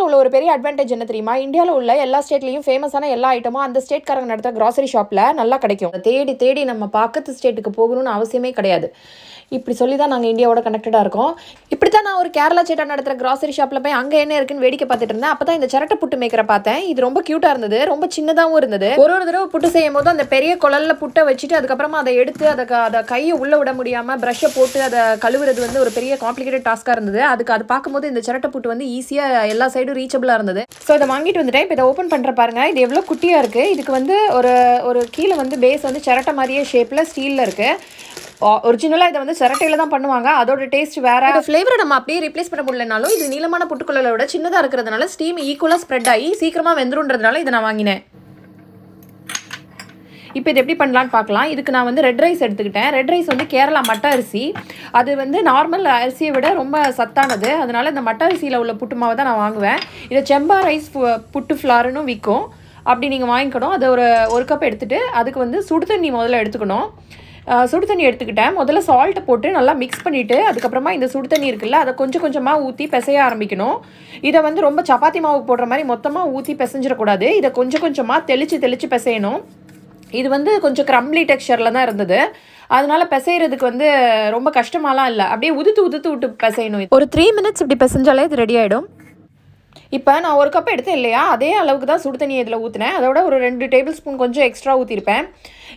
குஜராத்தில் உள்ள ஒரு பெரிய அட்வான்டேஜ் என்ன தெரியுமா? இந்தியாவில் உள்ள எல்லா ஸ்டேட்லையும் ஃபேமஸான எல்லா ஐட்டமும் அந்த ஸ்டேட்காரங்க நடத்த கிராசரி ஷாப்பில் நல்லா கிடைக்கும். தேடி தேடி நம்ம பக்கத்து ஸ்டேட்டுக்கு போகணும்னு அவசியமே கிடையாது. இப்படி சொல்லி தான் நாங்கள் இந்தியாவோட கனெக்டடாக இருக்கோம். இப்படி தான் நான் ஒரு கேரளா சேட்டா நடத்துகிற கிராசரி ஷாப்பில் போய் அங்கே என்ன இருக்குன்னு வேடிக்கை பார்த்துட்டு இருந்தேன். அப்போ தான் இந்த சிரட்டை புட்டு மேக்கரை பார்த்தேன். இது ரொம்ப க்யூட்டாக இருந்தது. ரொம்ப சின்னதாகவும் இருந்தது. ஒரு ஒரு தடவை புட்டு செய்யும் போது அந்த பெரிய குழல்ல புட்டை வச்சுட்டு அதுக்கப்புறமா அதை எடுத்து அதை அதை கையை உள்ளே விட முடியாமல் ப்ரஷ்ஷை போட்டு அதை கழுவுறது வந்து ஒரு பெரிய காம்ப்ளிகேட்டட் டாஸ்க்காக இருந்தது. அதுக்கு அது பார்க்கும்போது இந்த சிரட்டை புட்டு வந்து ஈஸியாக எல்லா சைடும் ரீச்சபிளாக இருந்தது. ஸோ இதை வாங்கிட்டு வந்துட்டேன். இப்போ இதை ஓப்பன் பண்ணுற பாருங்க. இது எவ்வளோ குட்டியாக இருக்குது இதுக்கு வந்து ஒரு ஒரு கீழே வந்து பேஸ் வந்து சிரட்டை மாதிரியே ஷேப்பில் ஸ்டீலில் இருக்குது ஒரிஜினலாக இதை வந்து சிரட்டையில் தான் பண்ணுவாங்க. அதோட டேஸ்ட் வேற. ஃப்ளேவரை நம்ம அப்படியே ரிப்ளேஸ் பண்ண முடியலனாலும் இது நீளமான புட்டுக்குள்ளோட சின்னதாக இருக்கிறதுனால ஸ்டீம் ஈக்குவலாக ஸ்ப்ரெட் ஆகி சீக்கிரமாக வெந்துருன்றதுனால இதை நான் வாங்கினேன். இப்போ இது எப்படி பண்ணலான்னு பார்க்கலாம். இதுக்கு நான் வந்து ரெட் ரைஸ் எடுத்துக்கிட்டேன். ரெட் ரைஸ் வந்து கேரளா மட்ட அரிசி. அது வந்து நார்மல் அரிசியை விட ரொம்ப சத்தானது. அதனால இந்த மட்ட அரிசியில் உள்ள புட்டு மாவை தான் நான் வாங்குவேன். இதை செம்பா ரைஸ் பு- புட்டு ஃப்ளாருன்னு விற்கும் அப்படி நீங்கள் வாங்கிக்கணும். அதை ஒரு ஒரு கப் எடுத்துகிட்டு அதுக்கு வந்து சுடு தண்ணி முதல்ல எடுத்துக்கணும். சுடு தண்ணி எடுத்துக்கிட்டேன். முதல்ல சால்ட்டை போட்டு நல்லா மிக்ஸ் பண்ணிவிட்டு அதுக்கப்புறமா இந்த சுடு தண்ணி இருக்குல்ல அதை கொஞ்சம் கொஞ்சமாக ஊற்றி பிசைய ஆரம்பிக்கணும். இதை வந்து ரொம்ப சப்பாத்தி மாவு போடுற மாதிரி மொத்தமாக ஊற்றி பிசைஞ்சிடக்கூடாது. இதை கொஞ்சம் கொஞ்சமாக தெளித்து தெளித்து பிசையணும். இது வந்து கொஞ்சம் க்ரம்ப்ளி டெக்ஸ்சரில் தான் இருந்தது. அதனால பிசைறதுக்கு வந்து ரொம்ப கஷ்டமாலாம் இல்லை. அப்படியே உதுத்து உதுத்து விட்டு பிசையணும் ஒரு த்ரீ மினிட்ஸ் இப்படி பிசைஞ்சாலே இது ரெடி ஆகிடும் இப்போ நான் ஒரு கப் எடுத்தேன் இல்லையா? அதே அளவுக்கு தான் சுடு தண்ணியை இதில் ஊற்றினேன் அதோட ஒரு ரெண்டு டேபிள் ஸ்பூன் கொஞ்சம் எக்ஸ்ட்ரா ஊற்றிருப்பேன்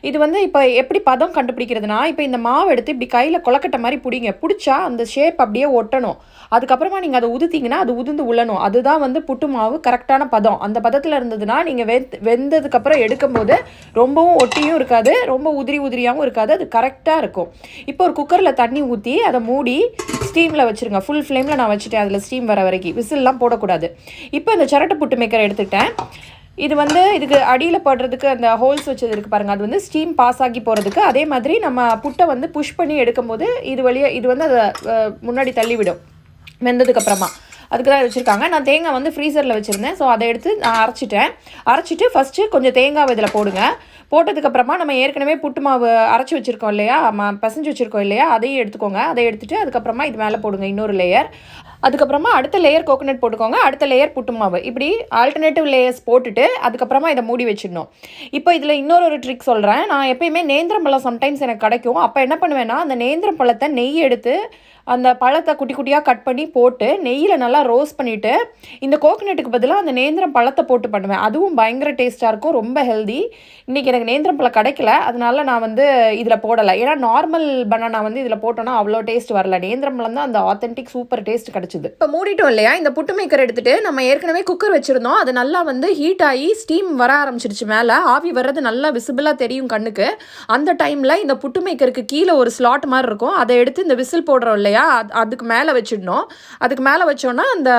இது வந்து இப்போ எப்படி பதம் கண்டுபிடிக்கிறதுனா இப்போ இந்த மாவு எடுத்து இப்படி கையில் கொலக்கட்டை மாதிரி பிடிங்க. பிடிச்சா அந்த ஷேப் அப்படியே ஒட்டணும். அதுக்கப்புறமா நீங்கள் அதை உதுத்திங்கன்னா அது உதிர்ந்து உள்ளணும். அதுதான் வந்து புட்டு மாவு கரெக்டான பதம். அந்த பதத்தில் இருந்ததுன்னா நீங்கள் வெந் வெந்ததுக்கப்புறம் எடுக்கும்போது ரொம்பவும் ஒட்டியும் இருக்காது. ரொம்ப உதிரி உதிரியாகவும் இருக்காது. அது கரெக்டாக இருக்கும். இப்போ ஒரு குக்கரில் தண்ணி ஊற்றி அதை மூடி ஸ்டீமில் வச்சுருங்க. ஃபுல் ஃப்ளேமில் நான் வச்சுட்டேன். அதில் ஸ்டீம் வர வரைக்கும். விசில்லாம் போடக்கூடாது. இப்போ இந்த சரட்டை புட்டு மேக்கரை எடுத்துக்கிட்டேன். இது வந்து இதுக்கு அடியில் போடுறதுக்கு அந்த ஹோல்ஸ் வச்சது இருக்குது பாருங்கள் அது வந்து ஸ்டீம் பாஸ் ஆகி போகிறதுக்கு அதே மாதிரி நம்ம புட்டை வந்து புஷ் பண்ணி எடுக்கும்போது இது வழியாக இது வந்து அதை முன்னாடி தள்ளிவிடும். வெந்ததுக்கப்புறமா அதுக்கு தான் வச்சுருக்காங்க. நான் தேங்காய் வந்து ஃப்ரீசரில் வச்சுருந்தேன். ஸோ அதை எடுத்து நான் அரைச்சிட்டேன். அரைச்சிட்டு ஃபஸ்ட்டு கொஞ்சம் தேங்காய் இதில் போடுங்க. போட்டதுக்கப்புறமா நம்ம ஏற்கனவே புட்டு மாவு அரைச்சி வச்சுருக்கோம் இல்லையா? ம வச்சுருக்கோம் இல்லையா? அதையும் எடுத்துக்கோங்க. அதை எடுத்துகிட்டு அதுக்கப்புறமா இது மேலே போடுங்க இன்னொரு லேயர் அதுக்கப்புறமா அடுத்த லேயர் கோகோனட் போட்டுக்கோங்க. அடுத்த லேயர் புட்டு மாவு. இப்படி ஆல்டர்னேட்டிவ் லேயர்ஸ் போட்டுட்டு அதுக்கப்புறமா இதை மூடி வச்சிடணும். இப்போ இதில் இன்னொரு ஒரு ட்ரிக் சொல்கிறேன் நான் எப்பயுமே நேந்திரம் பழம் சம்டைம்ஸ் எனக்கு கிடைக்கும். அப்போ என்ன பண்ணுவேன்னா அந்த நேந்திரம் பழத்தை நெய் எடுத்து அந்த பழத்தை குட்டி குட்டியாக கட் பண்ணி போட்டு நெய்யில் நல்லா ரோஸ்ட் பண்ணிவிட்டு இந்த கோகனட்டுக்கு பதிலாக அந்த நேந்திரம் பழத்தை போட்டு பண்ணுவேன். அதுவும் பயங்கர டேஸ்ட்டாக இருக்கும். ரொம்ப ஹெல்தி இன்றைக்கி எனக்கு நேந்திரம் பழம் கிடைக்கல. அதனால நான் வந்து இதில் போடலை. ஏன்னா நார்மல் பனானா வந்து இதில் போட்டோன்னா அவ்வளோ டேஸ்ட் வரல. நேந்திரம் பழம் தான் அந்த ஆத்தென்டிக் சூப்பர் டேஸ்ட் கிடச்சிது. இப்போ மூடிட்டோம் இல்லையா? இந்த புட்டு மேக்கர் எடுத்துட்டு நம்ம ஏற்கனவே குக்கர் வச்சுருந்தோம். அது நல்லா வந்து ஹீட் ஆகி ஸ்டீம் வர ஆரம்பிச்சிருச்சு மேலே. ஆவி வர்றது நல்லா விசிபிளாக தெரியும் கண்ணுக்கு. அந்த டைமில் இந்த புட்டு மேக்கருக்கு கீழே ஒரு ஸ்லாட் மாதிரி இருக்கும். அதை எடுத்து இந்த விசில் போடுறோம் இல்லையா? அது அதுக்கு மேலே வச்சிடணும். அதுக்கு மேலே வச்சோன்னா அந்த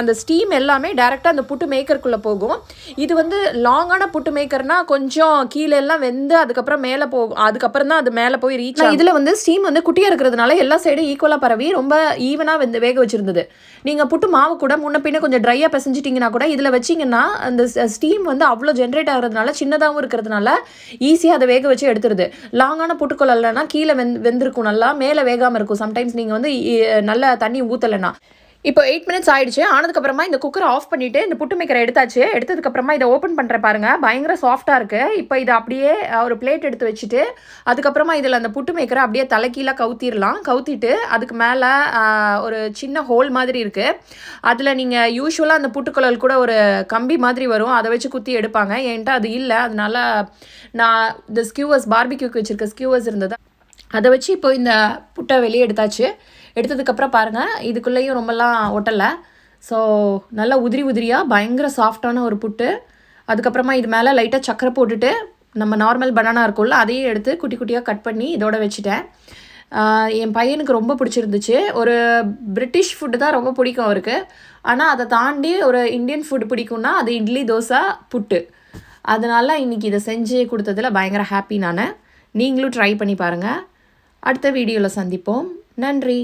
அந்த ஸ்டீம் எல்லாமே டேரெக்டாக அந்த புட்டு மேக்கருக்குள்ளே போகும். இது வந்து லாங்கான புட்டு மேக்கர்னால் கொஞ்சம் கீழே எல்லாம் வெந்து அதுக்கப்புறம் மேலே போகும் அதுக்கப்புறம் தான் அது மேலே போய் ரீச் இதில் வந்து ஸ்டீம் வந்து குட்டியாக இருக்கிறதுனால எல்லா சைடும் ஈக்குவலாக பரவி ரொம்ப ஈவனாக வெந்து வேக வச்சிருந்தது. நீங்கள் புட்டு மாவு கூட முன்ன பின்ன கொஞ்சம் ட்ரையாக பிசைஞ்சிட்டிங்கன்னா கூட இதில் வச்சிங்கன்னா அந்த ஸ்டீம் வந்து அவ்வளோ ஜென்ரேட் ஆகிறதுனால சின்னதாகவும் இருக்கிறதுனால ஈஸியாக அதை வேக வச்சு எடுத்துருது. லாங்கான புட்டுக்குள்ளனா கீழே வெந் வெந்திருக்கும் நல்லா மேலே வேகாமல் இருக்கும். சம்டைம்ஸ் நீங்கள் வந்து நல்லா தண்ணி ஊற்றலைன்னா இப்போ எயிட் மினிட்ஸ் ஆயிடுச்சு. ஆனதுக்கப்புறமா இந்த குக்கரை ஆஃப் பண்ணிவிட்டு இந்த புட்டு மேக்கரை எடுத்தாச்சு. எடுத்ததுக்கப்புறமா இதை ஓப்பன் பண்ணுற பாருங்க. பயங்கர சாஃப்டாக இருக்குது இப்போ இதை அப்படியே ஒரு பிளேட் எடுத்து வச்சுட்டு அதுக்கப்புறமா இதில் அந்த புட்டு மேக்கரை அப்படியே தலைக்கீழாக கவுத்திடலாம். கவுத்திட்டு அதுக்கு மேலே ஒரு சின்ன ஹோல் மாதிரி இருக்குது அதில் நீங்கள் யூஸ்வலாக அந்த புட்டுக்குழல் கூட ஒரு கம்பி மாதிரி வரும். அதை வச்சு குத்தி எடுப்பாங்க. என்கிட்ட அது இல்லை. அதனால நான் இந்த ஸ்கியூவர்ஸ் பார்பிக்யூக்கு வச்சுருக்க ஸ்கியூவர்ஸ் இருந்தது அதை வச்சு இப்போ இந்த புட்டை வெளியே எடுத்தாச்சு. எடுத்ததுக்கப்புறம் பாருங்கள் இதுக்குள்ளேயும் ரொம்பலாம் ஒட்டலை. ஸோ நல்லா உதிரி உதிரியாக பயங்கர சாஃப்டான ஒரு புட்டு. அதுக்கப்புறமா இது மேலே லைட்டாக சக்கரை போட்டுட்டு நம்ம நார்மல் பனானா இருக்கும்ல அதையும் எடுத்து குட்டி குட்டியாக கட் பண்ணி இதோட வச்சுட்டேன். என் பையனுக்கு ரொம்ப பிடிச்சிருந்துச்சு. ஒரு பிரிட்டிஷ் ஃபுட்டு தான் ரொம்ப பிடிக்கும் அவருக்கு. ஆனால் அதை தாண்டி ஒரு இந்தியன் ஃபுட் பிடிக்கும்னா அது இட்லி தோசை புட்டு. அதனால இன்னைக்கு இதை செஞ்சு கொடுத்ததுல பயங்கர ஹாப்பி நான். நீங்களும் ட்ரை பண்ணி பாருங்கள் அடுத்த வீடியோவில் சந்திப்போம். நன்றி.